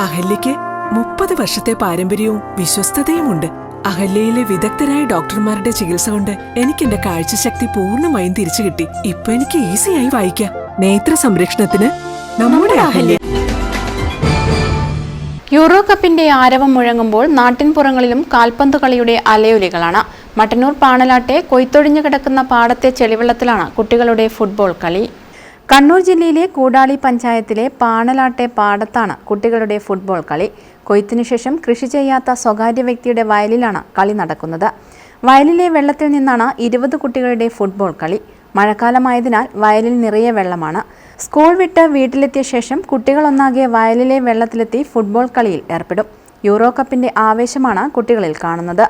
അഹല്യയ്ക്ക് മുപ്പത് വർഷത്തെ പാരമ്പര്യവും വിശ്വസ്തതയുമുണ്ട്. അഹല്യയിലെ വിദഗ്ധരായ ഡോക്ടർമാരുടെ ചികിത്സ കൊണ്ട് എനിക്ക് എന്റെ കാഴ്ചശക്തി പൂർണമായും തിരിച്ചു കിട്ടി. ഇപ്പൊ എനിക്ക് ഈസിയായി വായിക്കാം. നേത്ര സംരക്ഷണത്തിന് നമ്മുടെ അഹല്യ. യൂറോ കപ്പിന്റെ ആരവം മുഴങ്ങുമ്പോൾ നാട്ടിൻപുറങ്ങളിലും കാൽപന്ത് കളിയുടെ അലയൊലികളാണ്. മട്ടന്നൂർ പാണലാട്ടെ കൊയ്ത്തൊഴിഞ്ഞു കിടക്കുന്ന പാടത്തെ ചെളിവെള്ളത്തിലാണ് കുട്ടികളുടെ ഫുട്ബോൾ കളി. കണ്ണൂർ ജില്ലയിലെ കൂടാളി പഞ്ചായത്തിലെ പാണലാട്ടെ പാടത്താണ് കുട്ടികളുടെ ഫുട്ബോൾ കളി. കൊയ്ത്തിനുശേഷം കൃഷി ചെയ്യാത്ത സ്വകാര്യ വ്യക്തിയുടെ വയലിലാണ് കളി നടക്കുന്നത്. വയലിലെ വെള്ളത്തിൽ നിന്നാണ് ഇരുപത് കുട്ടികളുടെ ഫുട്ബോൾ കളി. മഴക്കാലമായതിനാൽ വയലിൽ നിറയെ വെള്ളമാണ്. സ്കൂൾ വിട്ട് വീട്ടിലെത്തിയ ശേഷം കുട്ടികളൊന്നാകെ വയലിലെ വെള്ളത്തിലെത്തി ഫുട്ബോൾ കളിയിൽ ഏർപ്പെടും. യൂറോ കപ്പിന്റെ ആവേശമാണ് കുട്ടികളിൽ കാണുന്നത്.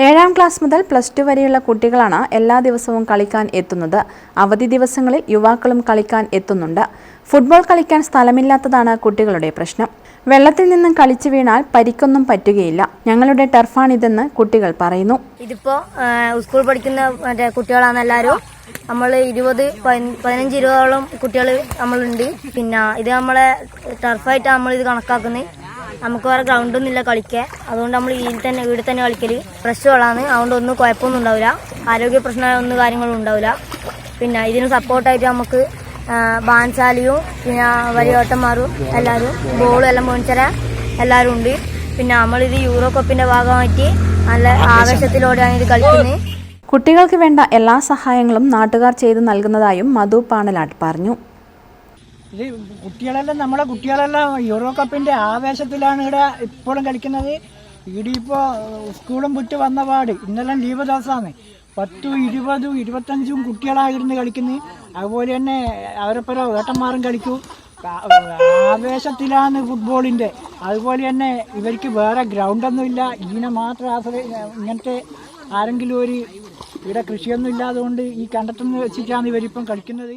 ഏഴാം ക്ലാസ് മുതൽ പ്ലസ് ടു വരെയുള്ള കുട്ടികളാണ് എല്ലാ ദിവസവും കളിക്കാൻ എത്തുന്നത്. അവധി ദിവസങ്ങളിൽ യുവാക്കളും കളിക്കാൻ എത്തുന്നുണ്ട്. ഫുട്ബോൾ കളിക്കാൻ സ്ഥലമില്ലാത്തതാണ് കുട്ടികളുടെ പ്രശ്നം. വെള്ളത്തിൽ നിന്നും കളിച്ചു വീണാൽ പരിക്കൊന്നും പറ്റുകയില്ല. ഞങ്ങളുടെ ടർഫാണിതെന്ന് കുട്ടികൾ പറയുന്നു. ഇതിപ്പോ സ്കൂൾ പഠിക്കുന്ന മറ്റേ കുട്ടികളാണ് എല്ലാവരും. നമ്മൾ ഇരുപത് പതിന- പതിനഞ്ച് ഇരുപതോളം കുട്ടികൾ നമ്മളുണ്ട്. പിന്നെ ഇത് നമ്മളെ ടർഫായിട്ടാണ് നമ്മൾ ഇത് കണക്കാക്കുന്നത്. നമുക്ക് വേറെ ഗ്രൗണ്ടൊന്നും ഇല്ല കളിക്കാൻ. അതുകൊണ്ട് നമ്മൾ ഇതിൽ തന്നെ വീട്ടിൽ തന്നെ കളിക്കൽ. ഫ്രഷ് വെള്ളമാണ് അതുകൊണ്ട് ഒന്നും കുഴപ്പമൊന്നും ഉണ്ടാവില്ല. ആരോഗ്യ പ്രശ്നങ്ങളൊന്നും കാര്യങ്ങളും ഉണ്ടാവില്ല. പിന്നെ ഇതിന് സപ്പോർട്ടായിട്ട് നമുക്ക് ബാൻസാലിയും പിന്നെ വലിയോട്ടന്മാരും എല്ലാവരും ബോളും എല്ലാം മേടിച്ചര എല്ലാവരും ഉണ്ട്. പിന്നെ നമ്മളിത് യൂറോ കപ്പിന്റെ ഭാഗമായിട്ട് നല്ല ആവേശത്തിലൂടെയാണ് ഇത് കളിക്കുന്നത്. കുട്ടികൾക്ക് വേണ്ട എല്ലാ സഹായങ്ങളും നാട്ടുകാർ ചെയ്തു നൽകുന്നതായും മധു പാണലാട്ട് പറഞ്ഞു. ഇത് കുട്ടികളെല്ലാം നമ്മളെ കുട്ടികളെല്ലാം യൂറോ കപ്പിന്റെ ആവേശത്തിലാണ് ഇവിടെ ഇപ്പോഴും കളിക്കുന്നത്. ഇവിടെ ഇപ്പോൾ സ്കൂളും വിട്ട് വന്ന പാട്. ഇന്നെല്ലാം ലീവ് ദിവസമാണ്. പത്തും ഇരുപതും ഇരുപത്തഞ്ചും കുട്ടികളായിരുന്നു കളിക്കുന്നത്. അതുപോലെ തന്നെ അവരെപ്പുറം ഏട്ടന്മാരും കളിക്കും. ആവേശത്തിലാണ് ഫുട്ബോളിന്റെ അതുപോലെ തന്നെ ഇവർക്ക് വേറെ ഗ്രൗണ്ടൊന്നും ഇല്ല. ഇതിനെ മാത്രം ആശ്രയി ഇങ്ങനത്തെ ആരെങ്കിലും ഒരു ഇവിടെ കൃഷിയൊന്നും ഇല്ലാതുകൊണ്ട് ഈ കണ്ടെത്തുന്ന വെച്ചിട്ടാണ് ഇവരിപ്പം കളിക്കുന്നത്.